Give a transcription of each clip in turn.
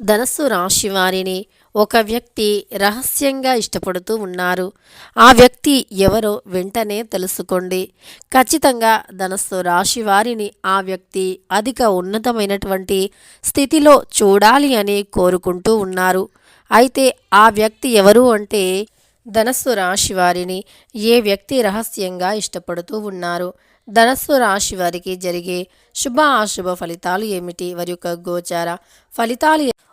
ధనస్సు రాశి వారిని ఒక వ్యక్తి రహస్యంగా ఇష్టపడుతూ ఉన్నారు. ఆ వ్యక్తి ఎవరో వెంటనే తెలుసుకోండి. ఖచ్చితంగా ధనస్సు రాశి వారిని ఆ వ్యక్తి అధిక ఉన్నతమైనటువంటి స్థితిలో చూడాలి అని కోరుకుంటూ ఉన్నారు. అయితే ఆ వ్యక్తి ఎవరు అంటే ధనస్సు రాశి వారిని ఏ వ్యక్తి రహస్యంగా ఇష్టపడుతూ ఉన్నారు? ధనస్సు రాశి వారికి జరిగే శుభ అశుభ ఫలితాలు ఏమిటి? వారి యొక్క గోచార ఫలితాలు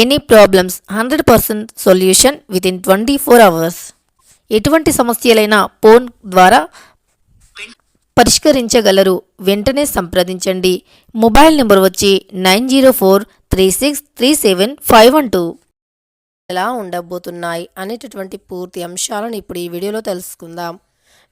Any problems hundred percent solution with in twenty four hours ఎటువంటి సమస్యలైనా ఫోన్ ద్వారా పరిష్కరించగలరు. వెంటనే సంప్రదించండి. మొబైల్ నెంబర్ వచ్చి nine zero four three six three seven five one two. ఎలా ఉండబోతున్నాయి అనేటటువంటి పూర్తి అంశాలను ఇప్పుడు ఈ వీడియోలో తెలుసుకుందాం.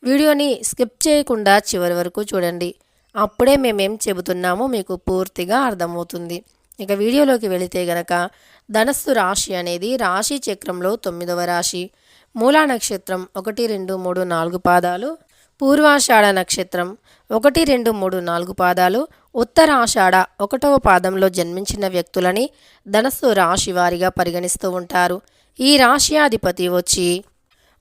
వీడియోని స్కిప్ చేయకుండా చివరి వరకు చూడండి. అప్పుడే మేమేం చెబుతున్నామో మీకు పూర్తిగా అర్థమవుతుంది. ఇక వీడియోలోకి వెళితే గనక ధనస్సు రాశి అనేది రాశి చక్రంలో తొమ్మిదవ రాశి. మూలా నక్షత్రం ఒకటి రెండు మూడు నాలుగు పాదాలు. పూర్వాషాఢ నక్షత్రం ఒకటి రెండు మూడు నాలుగు పాదాలు. ఉత్తరాషాఢ ఒకటవ పాదంలో జన్మించిన వ్యక్తులని ధనస్సు రాశి వారిగా పరిగణిస్తూ ఉంటారు. ఈ రాశ్యాధిపతి వచ్చి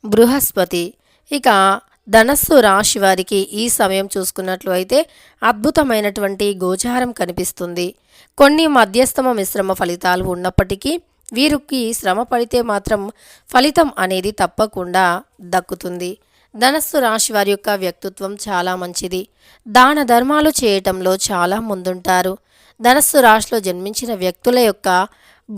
బృహస్పతి. ఇక ధనస్సు రాశి వారికి ఈ సమయం చూసుకున్నట్లు అయితే అద్భుతమైనటువంటి గోచారం కనిపిస్తుంది. కొన్ని మధ్యస్థమ మిశ్రమ ఫలితాలు ఉన్నప్పటికీ వీరికి శ్రమ పడితే మాత్రం ఫలితం అనేది తప్పకుండా దక్కుతుంది. ధనస్సు రాశి వారి యొక్క వ్యక్తిత్వం చాలా మంచిది. దాన ధర్మాలు చేయటంలో చాలా ముందుంటారు. ధనస్సు రాశిలో జన్మించిన వ్యక్తుల యొక్క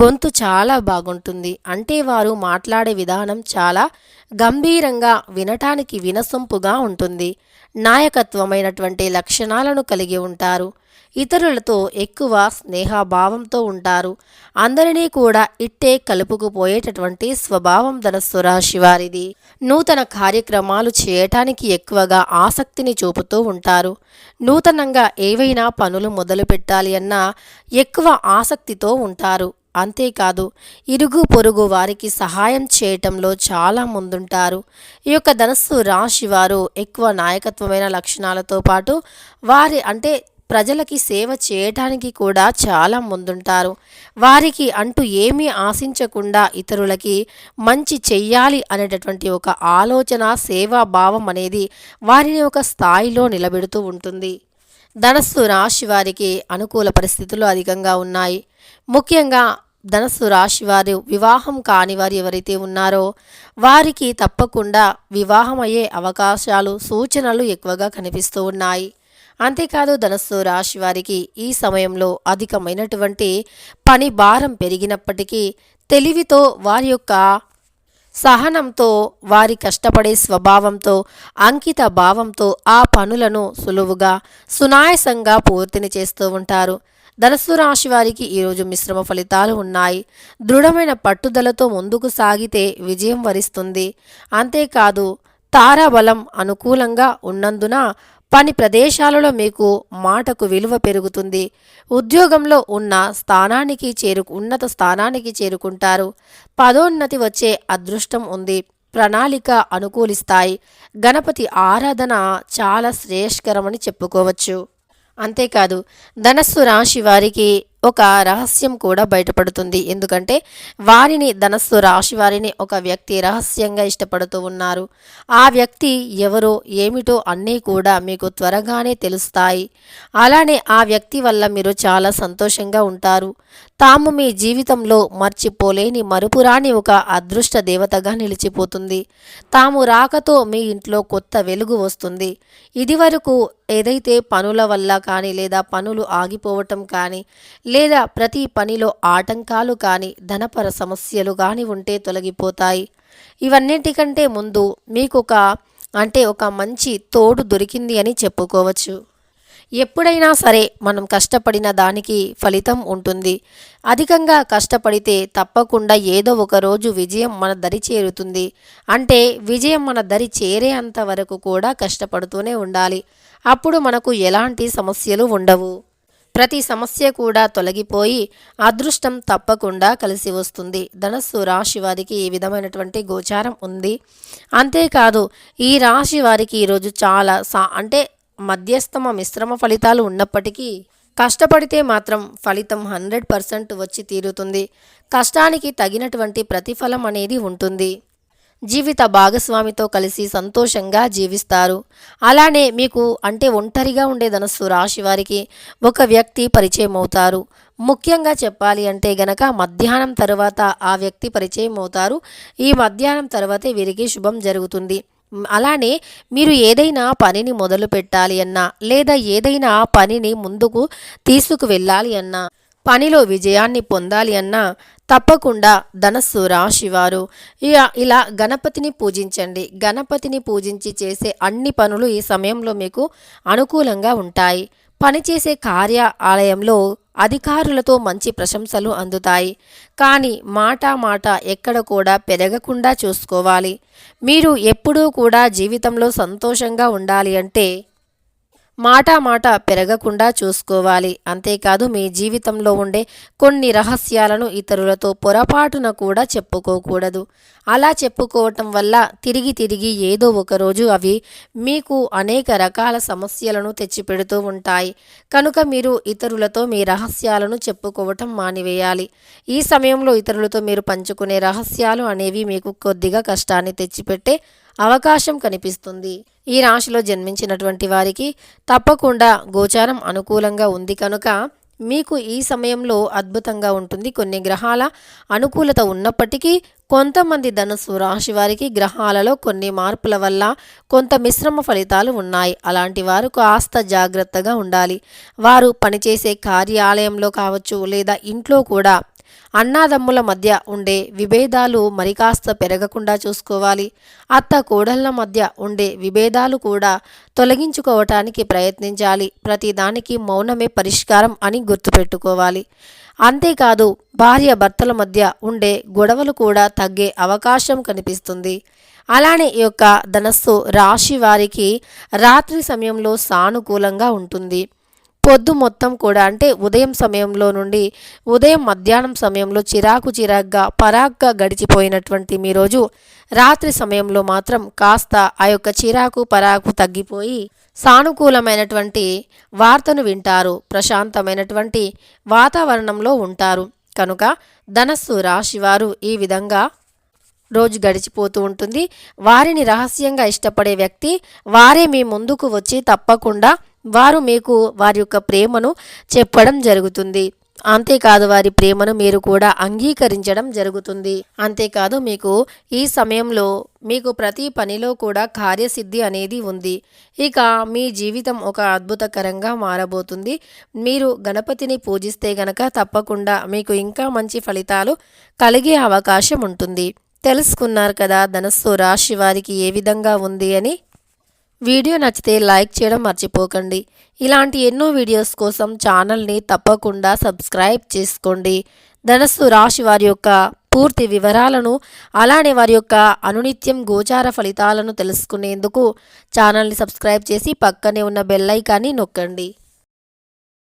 గొంతు చాలా బాగుంటుంది. అంటే వారు మాట్లాడే విధానం చాలా గంభీరంగా వినటానికి వినసొంపుగా ఉంటుంది. నాయకత్వమైనటువంటి లక్షణాలను కలిగి ఉంటారు. ఇతరులతో ఎక్కువ స్నేహభావంతో ఉంటారు. అందరినీ కూడా ఇట్టే కలుపుకుపోయేటటువంటి స్వభావం ధనస్సు రాశి వారిది. నూతన కార్యక్రమాలు చేయటానికి ఎక్కువగా ఆసక్తిని చూపుతూ ఉంటారు. నూతనంగా ఏవైనా పనులు మొదలు పెట్టాలి అన్నా ఎక్కువ ఆసక్తితో ఉంటారు. అంతేకాదు ఇరుగు పొరుగు వారికి సహాయం చేయటంలో చాలా ముందుంటారు. ఈ యొక్క ధనస్సు రాశి వారు ఎక్కువ నాయకత్వమైన లక్షణాలతో పాటు వారి అంటే ప్రజలకి సేవ చేయటానికి కూడా చాలా ముందుంటారు. వారికి అంటూ ఏమీ ఆశించకుండా ఇతరులకి మంచి చెయ్యాలి అనేటటువంటి ఒక ఆలోచన సేవాభావం అనేది వారిని ఒక స్థాయిలో నిలబెడుతూ ఉంటుంది. ధనస్సు రాశి వారికి అనుకూల పరిస్థితులు అధికంగా ఉన్నాయి. ముఖ్యంగా ధనస్సు రాశి వారు వివాహం కాని వారు ఎవరైతే ఉన్నారో వారికి తప్పకుండా వివాహం అయ్యే అవకాశాలు సూచనలు ఎక్కువగా కనిపిస్తూ ఉన్నాయి. అంతేకాదు ధనస్సు రాశి వారికి ఈ సమయంలో అధికమైనటువంటి పని భారం పెరిగినప్పటికీ తెలివితో వారి యొక్క సహనంతో వారి కష్టపడే స్వభావంతో అంకిత భావంతో ఆ పనులను సులువుగా సునాయసంగా పూర్తిని చేస్తూ ఉంటారు. ధనస్సు రాశి వారికి ఈరోజు మిశ్రమ ఫలితాలు ఉన్నాయి. దృఢమైన పట్టుదలతో ముందుకు సాగితే విజయం వరిస్తుంది. అంతేకాదు తారాబలం అనుకూలంగా ఉన్నందున పని ప్రదేశాలలో మీకు మాటకు విలువ పెరుగుతుంది. ఉద్యోగంలో ఉన్న స్థానానికి చేరు ఉన్నత స్థానానికి చేరుకుంటారు. పదోన్నతి వచ్చే అదృష్టం ఉంది. ప్రణాళిక అనుకూలిస్తాయి. గణపతి ఆరాధన చాలా శ్రేయస్కరమని చెప్పుకోవచ్చు. అంతేకాదు ధనస్సు రాశి వారికి ఒక రహస్యం కూడా బయటపడుతుంది. ఎందుకంటే వారిని ధనస్సు రాశి వారిని ఒక వ్యక్తి రహస్యంగా ఇష్టపడుతూ ఉన్నారు. ఆ వ్యక్తి ఎవరో ఏమిటో అన్నీ కూడా మీకు త్వరగానే తెలుస్తాయి. అలానే ఆ వ్యక్తి వల్ల మీరు చాలా సంతోషంగా ఉంటారు. తాము మీ జీవితంలో మర్చిపోలేని మరుపురాని ఒక అదృష్ట దేవతగా నిలిచిపోతుంది. తాము రాకతో మీ ఇంట్లో కొత్త వెలుగు వస్తుంది. ఇదివరకు ఏదైతే పనుల వల్ల కానీ లేదా పనులు ఆగిపోవటం కానీ లేదా ప్రతి పనిలో ఆటంకాలు కానీ ధనపర సమస్యలు కానీ ఉంటే తొలగిపోతాయి. ఇవన్నిటికంటే ముందు మీకు ఒక అంటే ఒక మంచి తోడు దొరికింది అని చెప్పుకోవచ్చు. ఎప్పుడైనా సరే మనం కష్టపడిన దానికి ఫలితం ఉంటుంది. అధికంగా కష్టపడితే తప్పకుండా ఏదో ఒక రోజు విజయం మన దరి చేరుతుంది. అంటే విజయం మన దరి చేరేంత వరకు కూడా కష్టపడుతూనే ఉండాలి. అప్పుడు మనకు ఎలాంటి సమస్యలు ఉండవు. ప్రతి సమస్య కూడా తొలగిపోయి అదృష్టం తప్పకుండా కలిసి వస్తుంది. ధనస్సు రాశి వారికి ఈ విధమైనటువంటి గోచారం ఉంది. అంతేకాదు ఈ రాశి వారికి ఈరోజు చాలా సా అంటే మధ్యస్థమ మిశ్రమ ఫలితాలు ఉన్నప్పటికీ కష్టపడితే మాత్రం ఫలితం హండ్రెడ్ పర్సెంట్ వచ్చి తీరుతుంది. కష్టానికి తగినటువంటి ప్రతిఫలం అనేది ఉంటుంది. జీవిత భాగస్వామితో కలిసి సంతోషంగా జీవిస్తారు. అలానే మీకు అంటే ఒంటరిగా ఉండే ధనస్సు రాశి వారికి ఒక వ్యక్తి పరిచయం అవుతారు. ముఖ్యంగా చెప్పాలి అంటే గనక మధ్యాహ్నం తర్వాత ఆ వ్యక్తి పరిచయం అవుతారు. ఈ మధ్యాహ్నం తర్వాతే వీరికి శుభం జరుగుతుంది. అలానే మీరు ఏదైనా పనిని మొదలు పెట్టాలి అన్నా లేదా ఏదైనా పనిని ముందుకు తీసుకు వెళ్ళాలి అన్నా పనిలో విజయాన్ని పొందాలి అన్నా తప్పకుండా ధనస్సు రాశివారు ఇలా గణపతిని పూజించండి. గణపతిని పూజించి చేసే అన్ని పనులు ఈ సమయంలో మీకు అనుకూలంగా ఉంటాయి. పనిచేసే కార్యాలయంలో అధికారులతో మంచి ప్రశంసలు అందుతాయి. కానీ మాట మాట ఎక్కడ కూడా పెరగకుండా చూసుకోవాలి. మీరు ఎప్పుడూ కూడా జీవితంలో సంతోషంగా ఉండాలి అంటే మాటామాట మాట పెరగకుండా చూసుకోవాలి. అంతేకాదు మీ జీవితంలో ఉండే కొన్ని రహస్యాలను ఇతరులతో పొరపాటున కూడా చెప్పుకోకూడదు. అలా చెప్పుకోవటం వల్ల తిరిగి తిరిగి ఏదో ఒకరోజు అవి మీకు అనేక రకాల సమస్యలను తెచ్చిపెడుతూ ఉంటాయి. కనుక మీరు ఇతరులతో మీ రహస్యాలను చెప్పుకోవటం మానివేయాలి. ఈ సమయంలో ఇతరులతో మీరు పంచుకునే రహస్యాలు అనేవి మీకు కొద్దిగా కష్టాన్ని తెచ్చిపెట్టే అవకాశం కనిపిస్తుంది. ఈ రాశిలో జన్మించినటువంటి వారికి తప్పకుండా గోచారం అనుకూలంగా ఉంది కనుక మీకు ఈ సమయంలో అద్భుతంగా ఉంటుంది. కొన్ని గ్రహాల అనుకూలత ఉన్నప్పటికీ కొంతమంది ధనుసు రాశి వారికి గ్రహాలలో కొన్ని మార్పుల వల్ల కొంత మిశ్రమ ఫలితాలు ఉన్నాయి. అలాంటి వారు కాస్త జాగ్రత్తగా ఉండాలి. వారు పనిచేసే కార్యాలయంలో కావచ్చు లేదా ఇంట్లో కూడా అన్నాదమ్ముల మధ్య ఉండే విభేదాలు మరికాస్త పెరగకుండా చూసుకోవాలి. అత్త కోడళ్ళ మధ్య ఉండే విభేదాలు కూడా తొలగించుకోవటానికి ప్రయత్నించాలి. ప్రతిదానికి మౌనమే పరిష్కారం అని గుర్తుపెట్టుకోవాలి. అంతేకాదు భార్య భర్తల మధ్య ఉండే గొడవలు కూడా తగ్గే అవకాశం కనిపిస్తుంది. అలానే ఈ యొక్క ధనస్సు రాశి వారికి రాత్రి సమయంలో సానుకూలంగా ఉంటుంది. పొద్దు మొత్తం కూడా అంటే ఉదయం సమయంలో నుండి ఉదయం మధ్యాహ్నం సమయంలో చిరాకు చిరాగ్గా పరాగ్గా గడిచిపోయినటువంటి మీ రోజు రాత్రి సమయంలో మాత్రం కాస్త ఆ యొక్క చిరాకు పరాకు తగ్గిపోయి సానుకూలమైనటువంటి వార్తను వింటారు ప్రశాంతమైనటువంటి వాతావరణంలో ఉంటారు. కనుక ధనస్సు రాశివారు ఈ విధంగా రోజు గడిచిపోతూ ఉంటుంది. వారిని రహస్యంగా ఇష్టపడే వ్యక్తి వారే మీ ముందుకు వచ్చి తప్పకుండా వారు మీకు వారి యొక్క ప్రేమను చెప్పడం జరుగుతుంది. అంతేకాదు వారి ప్రేమను మీరు కూడా అంగీకరించడం జరుగుతుంది. అంతేకాదు మీకు ఈ సమయంలో మీకు ప్రతి పనిలో కూడా కార్యసిద్ధి అనేది ఉంది. ఇక మీ జీవితం ఒక అద్భుతకరంగా మారబోతుంది. మీరు గణపతిని పూజిస్తే గనక తప్పకుండా మీకు ఇంకా మంచి ఫలితాలు కలిగే అవకాశం ఉంటుంది. తెలుసుకున్నారు కదా ధనస్సు రాశి వారికి ఏ విధంగా ఉంది అని? వీడియో నచ్చితే లైక్ చేయడం మర్చిపోకండి. ఇలాంటి ఎన్నో వీడియోస్ కోసం ఛానల్ని తప్పకుండా సబ్స్క్రైబ్ చేసుకోండి. ధనస్సు రాశి వారి యొక్క పూర్తి వివరాలను అలానే వారి యొక్క అనునిత్యం గోచార ఫలితాలను తెలుసుకునేందుకు ఛానల్ని సబ్స్క్రైబ్ చేసి పక్కనే ఉన్న బెల్లైకాన్ని నొక్కండి.